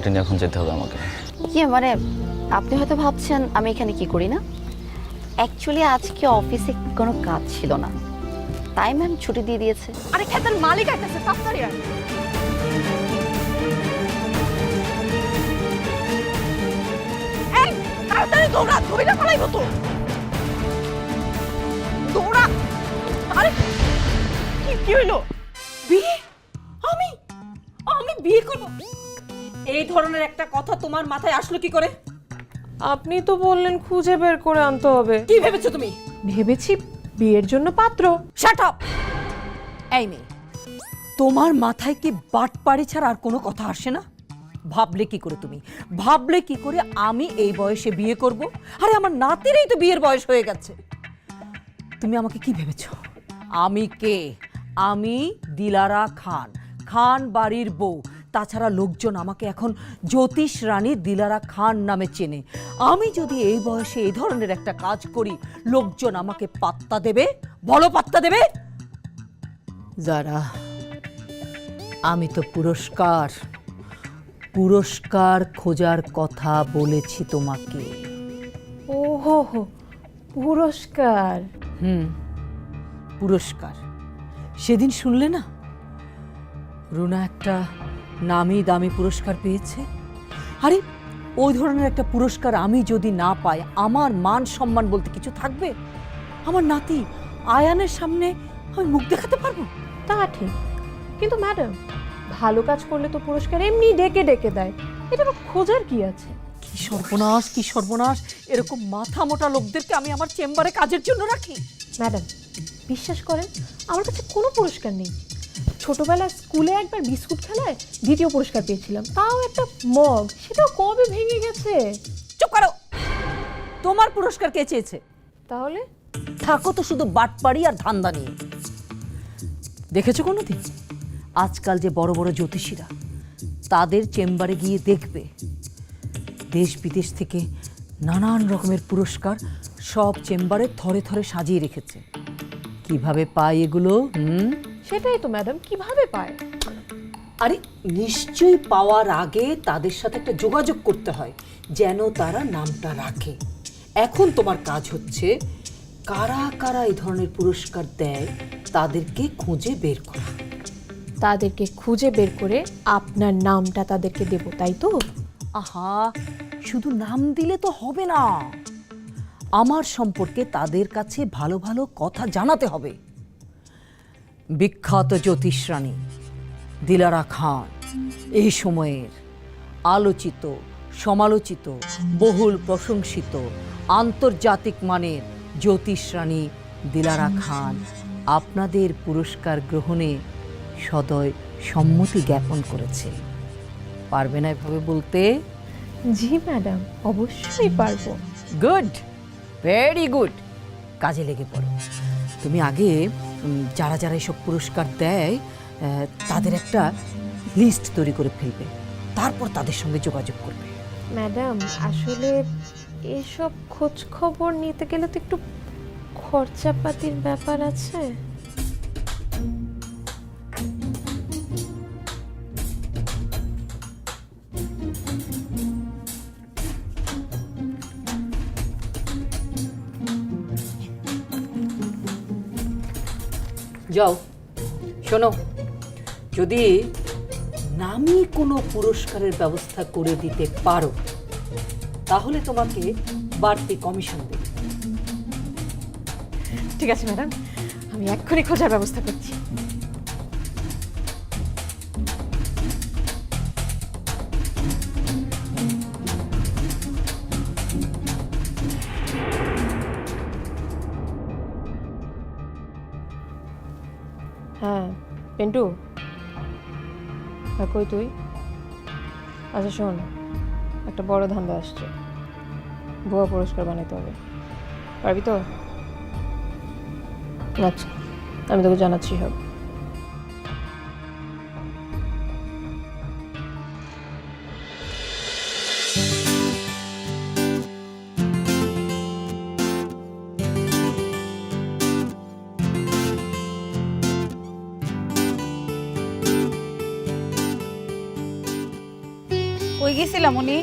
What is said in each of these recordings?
উটকো নিয়ে এখন যেতে হবে আমাকে। ইয়ে মানে আপনি হয়তো ভাবছেন আমি এখানে কি করি না? অ্যাকচুয়ালি আজকে অফিসে কোনো কাজ ছিল না। তাই ম্যাম ছুটি দিয়ে দিয়েছে। আরে খেতের মালিক আইতেছে তাড়াতাড়ি আয়। এই তাড়াতাড়ি দৌড়া ধইরা পালাইবো তো। দৌড়া। আরে কি কি হইল? বিয়ে? আমি আমি বিয়ে করব। এই ধরনের একটা কথা তোমার মাথায় আসলো কি করে? আপনি তো বললেন খুঁজে বের করে আনতে হবে। কি ভেবেছো তুমি? ভেবেছি বিয়ের জন্য পাত্র। শাট আপ এই মেয়ে তোমার মাথায় কি বাট পাড়ি ছাড়া আর কোনো কথা আসে না? ভাবলে কি করে তুমি? ভাবলে কি করে আমি এই বয়সে বিয়ে করব? আরে আমার নাতিরই তো বিয়ের বয়স হয়ে গেছে। তুমি আমাকে কি ভেবেছ? আমি কে? আমি দিলারা খান খান বাড়ির বউ। তাছাড়া লোকজন আমাকে এখন জ্যোতিষ রানী দিলারা খান নামে চেনে। আমি যদি এই বয়সে এই ধরনের একটা কাজ করি লোকজন আমাকে পাত্তা দেবে? বলো পাত্তা দেবে? যারা আমি তো পুরস্কার। পুরস্কার খোঁজার কথা বলেছি তোমাকে। ওহো হো পুরস্কার। হুম পুরস্কার। সেদিন শুনলে না? রুনা একটা নামি দামি পুরস্কার পেয়েছে? আরে ওই ধরনের একটা পুরস্কার আমি যদি না পাই আমার মান সম্মান বলতে কিছু থাকবে? আমার নাতি আয়ানের সামনে আমি মুখ দেখাতে পারব? তা ঠিক। কিন্তু ম্যাডাম ভালো কাজ করলে তো পুরস্কার এমনি ডেকে ডেকে দেয়। এটা আবার খোঁজার কি আছে? কি সর্বনাশ কি সর্বনাশ। এরকম মাথা মোটা লোকদেরকে আমি আমার চেম্বারে কাজের জন্য রাখি। ম্যাডাম বিশ্বাস করেন আমার কাছে কোনো পুরস্কার নেই। ছোটবেলায় স্কুলে একবার বিস্কুট খেলায় দ্বিতীয় পুরস্কার পেয়েছিলাম। তাও একটা মগ সেটাও কবে ভেঙে গেছে? চুপ করো! তোমার পুরস্কার কে চেয়েছে? তাহলে? থাকো তো শুধু বাটপাড়ি আর ধান্দা নিয়ে। দেখেছ কোনোদিন? আজকাল যে বড় বড় জ্যোতিষীরা তাদের চেম্বারে গিয়ে দেখবে দেশ বিদেশ থেকে নানান রকমের পুরস্কার সব চেম্বারে থরে থরে সাজিয়ে রেখেছে। কীভাবে পায় এগুলো হুম? সেটাই তো ম্যাডাম কীভাবে পায়? আরে নিশ্চয়ই পাওয়ার আগে তাদের সাথে একটা যোগাযোগ করতে হয় যেন তারা নামটা রাখে। এখন তোমার কাজ হচ্ছে কারা কারা এই ধরনের পুরস্কার দেয় তাদেরকে খুঁজে বের করা। তাদেরকে খুঁজে বের করে আপনার নামটা তাদেরকে দেব তাই তো? আহা শুধু নাম দিলে তো হবে না। আমার সম্পর্কে তাদের কাছে ভালো ভালো কথা জানাতে হবে। বিখ্যাত জ্যোতিষ রানী দিলারা খান। এই সময়ের আলোচিত সমালোচিত বহুল প্রশংসিত আন্তর্জাতিক মানের জ্যোতিষ রানী দিলারা খান আপনাদের পুরস্কার গ্রহণে সদয় সম্মতি জ্ঞাপন করেছে। পারবে না এভাবে বলতে? জি ম্যাডাম অবশ্যই পারব। Good very good. কাজে লেগে পড়ো। তুমি আগে যারা যারা এসব পুরস্কার দেয় তাদের একটা লিস্ট তৈরি করে ফেলবে। তারপর তাদের সঙ্গে যোগাযোগ করবে। ম্যাডাম, আসলে এসব খোঁজ খবর নিতে গেলে তো একটু খরচাপাতির ব্যাপার আছে। যাও। শোনো, যদি নামি কোনো পুরস্কারের ব্যবস্থা করে দিতে পারো, তাহলে তোমাকে বাড়তি কমিশন দেবে। ঠিক আছে, ম্যাডাম। আমি এক্ষুনি খোঁজার ব্যবস্থা করছি। পেন্টু। হ্যাঁ কই তুই? আচ্ছা শোন, একটা বড় ধান্দা আসছে। ভুয়া পুরস্কার বানাইতে হবে। পারবি তো? আচ্ছা আমি তোকে জানাচ্ছি সব কই গেছিলাম উনি?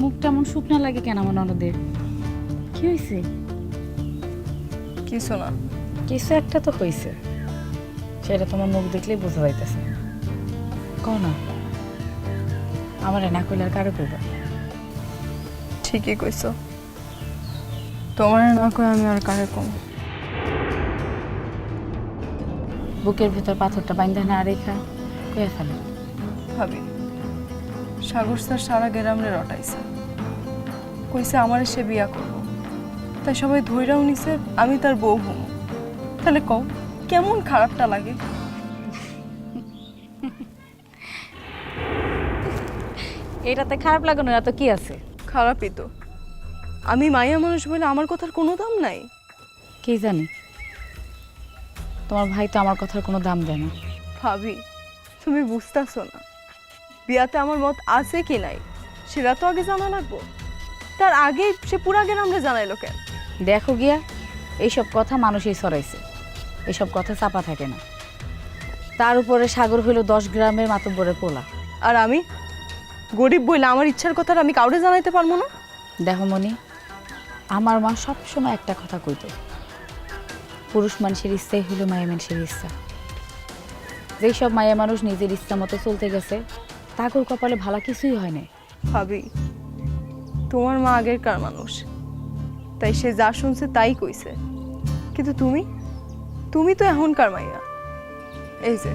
মুখটা এমন শুকনা লাগে কেন আমার ননদের? কি হয়েছে কিছু না। কিছু একটা তো হয়েছে সেটা তোমার মুখ দেখলেই বোঝা যাইতেছে। কও না। আমার না কইলে আর কারও কইবা? ঠিকই কইছো। তোমার না কই আমি আর কারে কম? বুকের ভিতর পাথরটা বাইন্ধা না রেখা কয়ে ফেলে। ভাবি সাগর স্যার সারা গ্রামে রটাইছে। কইছে আমারে সে বিয়া করব। তাই সবাই ধৈরাও নিছে আমি তার বউ হমু। তাহলে কও কেমন খারাপটা লাগে? এটাতে খারাপ লাগানোর এত কি আছে? খারাপই তো। আমি মাইয়া মানুষ বলে আমার কথার কোনো দাম নাই। কে জানি? তোমার ভাই তো আমার কথার কোনো দাম দেয় না। ভাবি তুমি বুঝতেছো না। বিয়াতে আমার মত আছে কি নাই সেটা তো আগে জানা লাগবো। তার আগে সে পুরা গ্রামে জানাইলো কেন? দেখো গিয়া এইসব কথা মানুষই সরাইছে এসব কথা চাপা থাকে না। তার উপরে সাগর হইল দশ গ্রামের মাতব্বরের পোলা। আর আমি? গরিব বইলে আমার ইচ্ছার কথা আমি কাউরে জানাইতে পারব না? দেখো মনি আমার মা সবসময় একটা কথা কইতো। পুরুষ মানুষের ইচ্ছাই হলো মায়া মানুষের ইচ্ছা। যেই সব মায়া মানুষ নিজের ইচ্ছা মতো চলতে গেছে তাগর কপালে ভালা কিছুই হয় না ভাবি তোমার মা আগেরকার মানুষ। তাই সে যা শুনছে তাই কইছে। কিন্তু তুমি? তুমি তো এখনকার মাইয়া। এই যে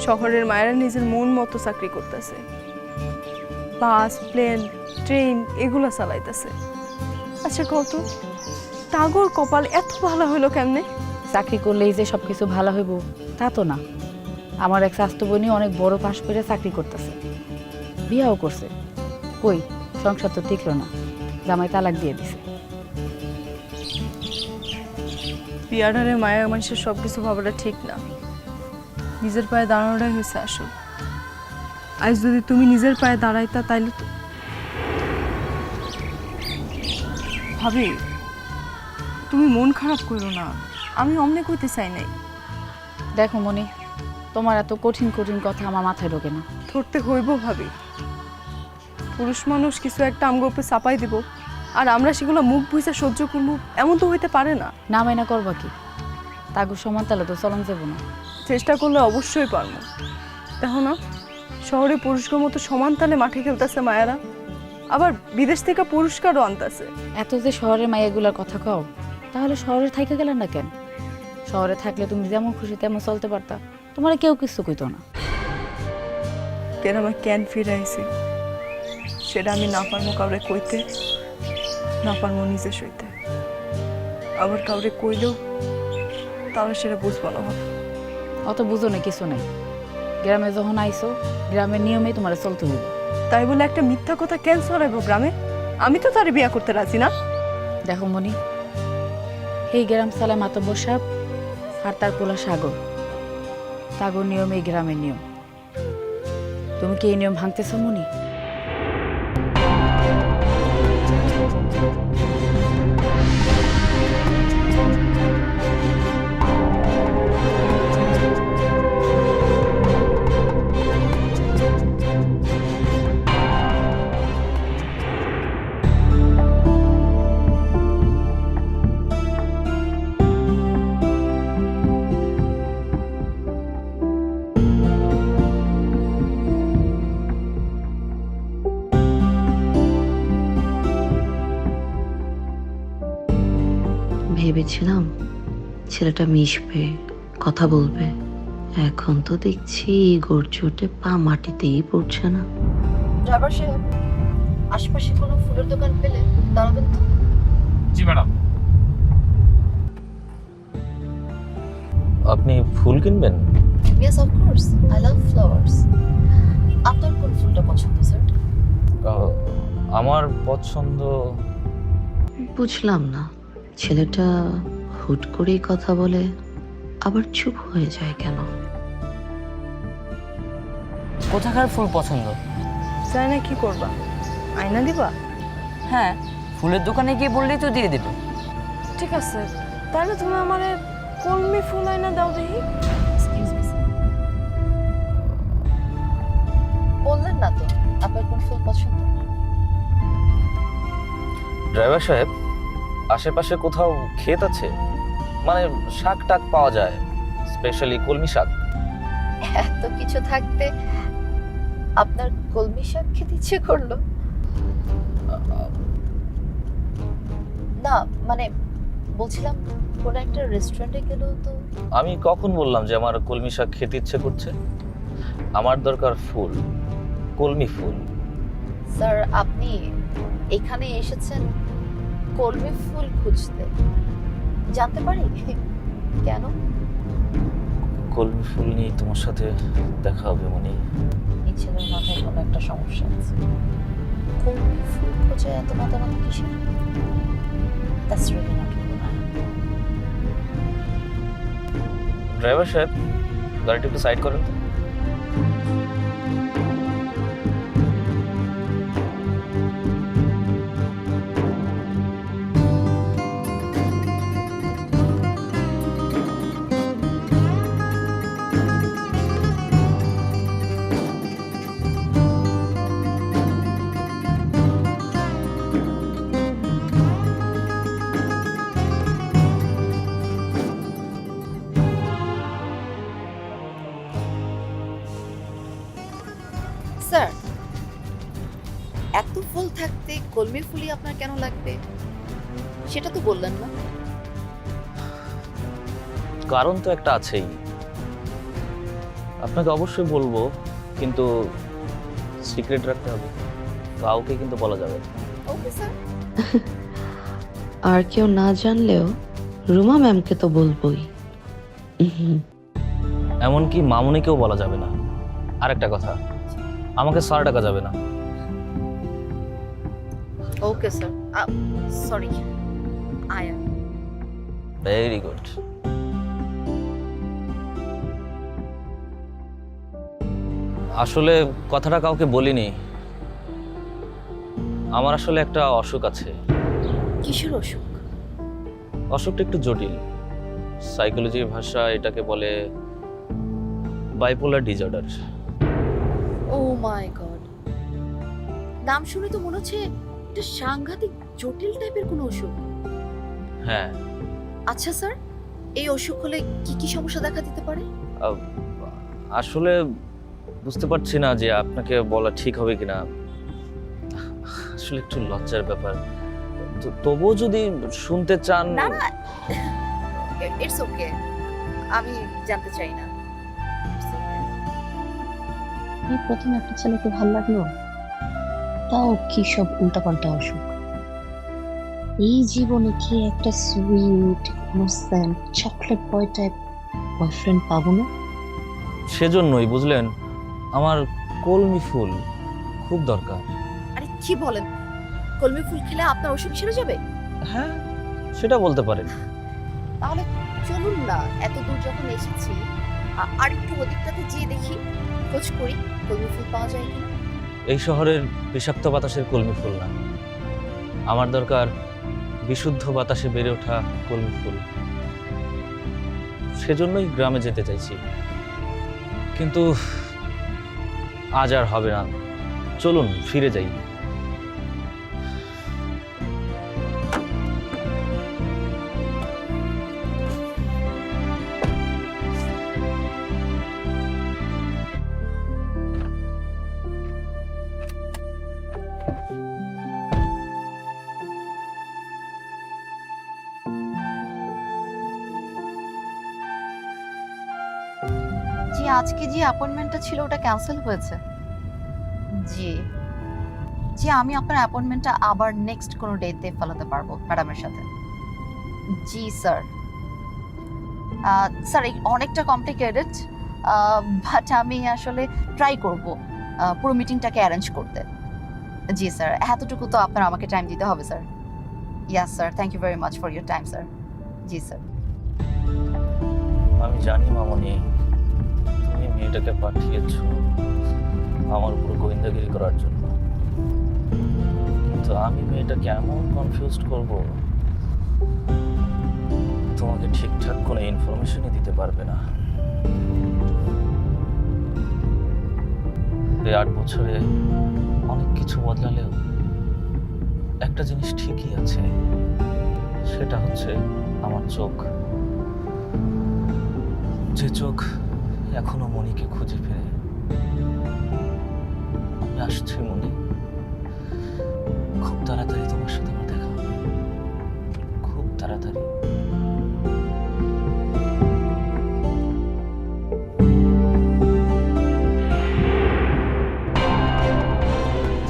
শহরের মায়েরা নিজের মন মতো চাকরি করতেছে। বাস প্লেন ট্রেন এগুলো চালাইতেছে। আচ্ছা কত তাগর কপাল এত ভালো হলো কেমনে? চাকরি করলেই যে সব কিছু ভালো হইব তা তো না। আমার এক স্বাস্থ্য বোনই অনেক বড় পাশ করে চাকরি করতেছে। বিয়াও করছে। কই সংসার তো টিকলো না। জামাই তালাক দিয়ে দিছে। বিয়াডারে মায়ের মানুষের সব কিছু ভাবাটা ঠিক না। নিজের পায়ে দাঁড়ানোটাই হয়েছে আসল। আজ যদি তুমি নিজের পায়ে দাঁড়াইতা তাইলে তো ভাবি তুমি মন খারাপ করো না। আমি অমনে কইতে চাই নাই। দেখো মনি তোমার এত কঠিন কঠিন কথা আমার মাথায় ঢোকে না। ধরতে হইব ভাবি। পুরুষ মানুষ কিছু একটা আমগো উপরে চাপাই দিব আর আমরা সেগুলো মুখ বুঝে সহ্য করব এমন তো হইতে পারে না। না মাইনা করবা কি? তাগু সমান তালে তো চলন যাব না। চেষ্টা করলে অবশ্যই পারব। দেখো না শহরে পুরুষদের মতো সমান তালে মাঠে খেলতেছে মায়েরা। আবার বিদেশ থেকে পুরস্কারও আনতেছে। এত যে শহরের মাইয়াগুলার কথা কও তাহলে শহরে থাইকে গেলেন না কেন? শহরে থাকলে তুমি যেমন খুশি তেমন চলতে পারতা তোমার কেউ কিছু কইতো না। কেন আমার কেন ফিরে আইছি? সেটা আমি না পারব কাউরে কইতে না পারব নিজে সইতে। আবার কাউরে কইলেও তাহলে সেটা বুঝব না। অত বুঝো না কিছু নেই। গ্রামে যখন আইছো গ্রামের নিয়মে তোমার চলতে হইব। তাই বলে একটা মিথ্যা কথা কেন ছড়াইবো গ্রামে? আমি তো তার বিয়া করতে রাজি না। দেখো মনি এই গ্রাম সালে মাতব্বর সাহেব আর তার পোলা সাগর। সাগর নিয়ম এই গ্রামের নিয়ম। তুমি কি এই নিয়ম ভাঙতেছো মনি? ছেলেটা মিশবে কথা বলবে। এখন তো দেখছি গোড় চোটে পা মাটিতেই পড়ছে না। ড্রাইভার সাহেব আশপাশে কোনো ফুলের দোকান পেলে দাঁড়াবেন তো? জি ম্যাডাম। আপনি ফুল কিনবেন? Yes of course I love flowers আপনার কোন ফুলটা পছন্দ স্যার? আমার পছন্দ বুঝলাম না। ছেলেটা হুট করেই কথা বলে আবার চুপ হয়ে যায় কেন? কোথাকার ফুল পছন্দ? চাই না কি করবা? আয়না দিবা? হ্যাঁ ফুলের দোকানে গিয়ে বললেই তো দিয়ে দেবে। ঠিক আছে তাহলে তুমি আমার কলমি ফুল আয়না দাও দেখি। বললেন না তো আপনার কোন ফুল পছন্দ? ড্রাইভার সাহেব আশেপাশে কোথাও ক্ষেত আছে? মানে শাক টাক পাওয়া যায় স্পেশালি কলমি শাক। এত কিছু থাকতে আপনার কলমি শাক খেতে ইচ্ছে করল? না মানে বলছিলাম কোন একটা রেস্টুরেন্টে গেলেও তো আমি কখন বললাম যে আমার কলমি শাক খেতে ইচ্ছে করছে? আমার দরকার ফুল কলমি ফুল। স্যার আপনি এখানে এসেছেন কলমি ফুল খুঁজতে। জানতে পারি? কেন? কলমি ফুল নিয়ে তোমার সাথে দেখা হবে মনে। এই ছেলের মাথায় কোনো একটা সমস্যা আছে। কলমি ফুল খুঁজে এত মাতামাতি কিসের? Really not good. ড্রাইভার সাহেব গাড়িটা একটু সাইড করেন ফুলই আপনার কেন লাগবে? সেটা তো বললেন না। কারণ তো একটা আছেই। আপনাকে অবশ্যই বলব কিন্তু সিক্রেট রাখতে হবে। কাউকে কিন্তু বলা যাবে ওকে স্যার আর কেউ না জানলেও রুমা ম্যামকে তো বলবোই। এমনকি মামুনিকেও বলা যাবে না। আরেকটা কথা আমাকে স্যার ডাকা যাবে না। ওকে স্যার সরি আয়া ভেরি গুড আসলে কথাটা কাউকে বলিনি। আমার আসলে একটা অসুখ আছে। কিসের অসুখ? অসুখটা একটু জটিল। সাইকোলজির ভাষা এটাকে বলে bipolar disorder oh my god নাম শুনে তো মনে হচ্ছে এটা সাংঘাতিক জটিল টাইপের কোনো অসুখ? হ্যাঁ। আচ্ছা স্যার এই অসুখ হলে কি কি সমস্যা দেখা দিতে পারে? আসলে বুঝতে পারছি না যে আপনাকে বলা ঠিক হবে কিনা। আসলে একটু লজ্জার ব্যাপার। তো- তবুও যদি শুনতে চান না না ইটস ওকে আমি জানতে চাই না। এই প্রথম একটা ছেলেকে ভালো লাগল? তাও কি সব উল্টাপাল্টা অসুখ? এই জীবনে কি একটা sweet innocent chocolate boy type boyfriend পাবো না? সেজন্যই বুঝলেন? আমার কলমি ফুল খুব দরকার। আরে কি বলেন? কলমি ফুল খেলে আপনার অসুখ সেরে যাবে? হ্যাঁ সেটা বলতে পারেন। তাহলে চলুন না এত দূর যখন এসেছি আর একটু ওদিকটাতে যেয়ে দেখি খোঁজ করি কলমি ফুল পাওয়া যায় কিনা। এই শহরের বিষাক্ত বাতাসের কলমি ফুল না। আমার দরকার বিশুদ্ধ বাতাসে বেড়ে ওঠা কলমি ফুল। সেজন্যই গ্রামে যেতে চাইছি। কিন্তু আজ আর হবে না। চলুন, ফিরে যাই। অ্যাপয়েন্টমেন্টটা ছিল, ওটা ক্যান্সেল হয়েছে। জি। জি, আমি আপনার অ্যাপয়েন্টমেন্টটা আবার নেক্সট কোনো ডেটে ফেলাতে পারব ম্যাডামের সাথে। জি স্যার স্যার অনেকটা কমপ্লিকেটেড বাট আমি আসলে ট্রাই করব পুরো মিটিংটাকে অ্যারেঞ্জ করতে। জি স্যার এতটুকু তো আপনার আমাকে টাইম দিতে হবে sir yes sir thank you very much for your time sir G sir আমি জানি, মামনি। মেয়েটাকে পাঠিয়েছ আমার উপর গোয়েন্দাগিরি করার জন্য। কিন্তু আমি মেয়েটাকে এমন কনফিউজ করব? তোমাকে ঠিকঠাক কোনো ইনফরমেশনই দিতে পারবে না। এই আট বছরে অনেক কিছু বদলালেও একটা জিনিস ঠিকই আছে, সেটা হচ্ছে আমার চোখ। যে চোখ এখনও মনিকে খুঁজে ফিরে। আমি আসছি মনি খুব তাড়াতাড়ি তোমার সাথে আমার দেখা হবে। খুব তাড়াতাড়ি।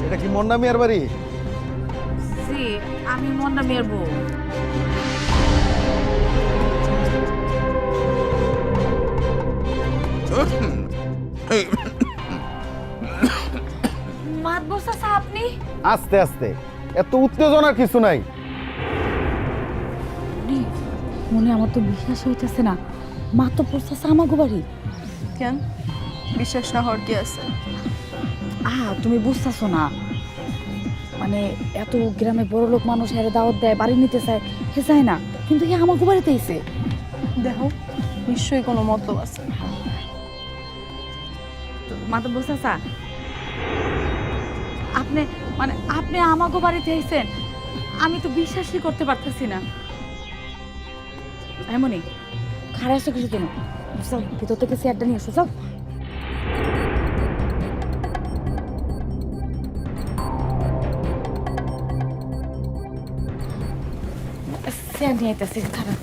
এটা কি মন্না মিয়ার বাড়ি? জি আমি মন্না মেয়ের বউ। মাত বসাছে আপনি? আস্তে আস্তে। এত উত্তেজনার কিছু নাই। মনে আমার তো বিশ্বাস হইতেছে না। মা তো পড়তেছে আমাকে বাড়ি। কেন? বিশ্বাস না হওয়ার কি আছে? আহ তুমি বুঝতেছো না। মানে এত গ্রামে বড় লোক মানুষ এর দাওয়াত দেয় বাড়ি নিতে চায় হে চায় না। কিন্তু হে আমাকে বাড়িতে এসে দেখো নিশ্চয়ই কোনো মতলব আছে। তো বুঝতেছা আপনি মানে আপনি আমাকে বাড়িতে আইছেন, আমি তো বিশ্বাসই করতে পারতেছি না। এমনই খারাপ আসো কিছু কেন? যাও, ভিতর থেকে চেয়ারটা নিয়ে এসো যাও। চেয়ার নিয়ে আইতেছি খারাপ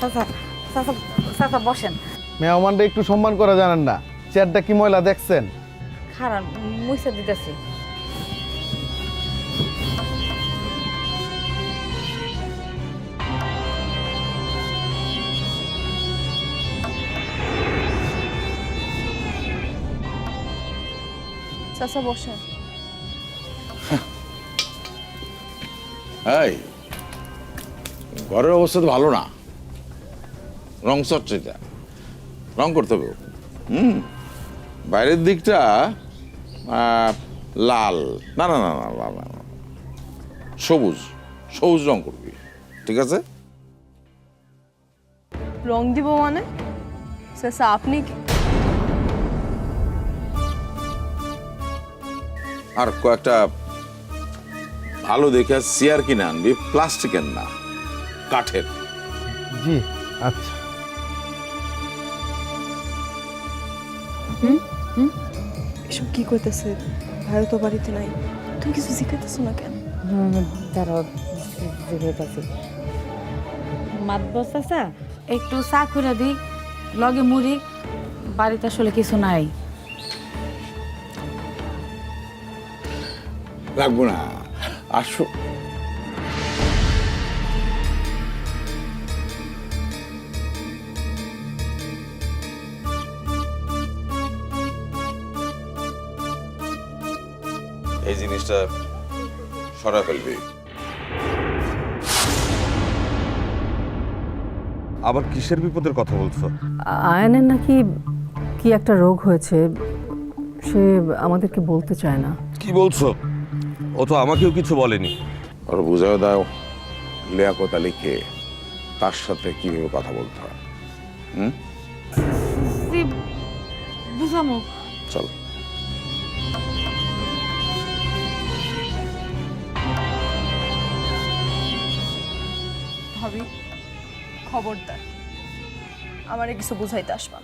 চাচা চাচা চাচা বসেন। মেহমানরা একটু সম্মান করা জানেন না। চেয়ারটা কি ময়লা দেখছেন? খারাপ মুইসা দিতেছি। চাচা বসেন। এই ঘরের অবস্থা তো ভালো না। রং চর্চাটা রং করতে হবে হুম। বাইরের দিকটা লাল। না না না না লাল না। সবুজ। সবুজ রং করবি। ঠিক আছে? রং দিব মানে? চাচা আপনি কি? আর কয়েকটা ভালো দেখে চেয়ার কিনে আনবি। প্লাস্টিকের না কাঠের। জি আচ্ছা। এসব কি করতেছে? ভাইও তো বাড়িতে নাই। তুমি কিছু শিখাইতেছো না কেন? দাঁড়াও জিগাইতেছি মাত বসাসা একটু চা করে দিই লগে মুড়ি বাড়িতে আসলে কিছু নাই। লাগবো না। আসো। এই জিনিসটা সরা ফেলবি। আবার কিসের বিপদের কথা বলছো? আয়নের নাকি কি একটা রোগ হয়েছে সে আমাদেরকে বলতে চায় না। কি বলছো? ও তো আমাকেও কিছু বলেনি। ওর বুঝাও দাও লিয়াকত আলীকে তার সাথে কীভাবে কথা বলতে হয়। হুম? বুঝামো। চলো। ভাবি খবরদার। আমারে কিছু বুঝাইতে আসবা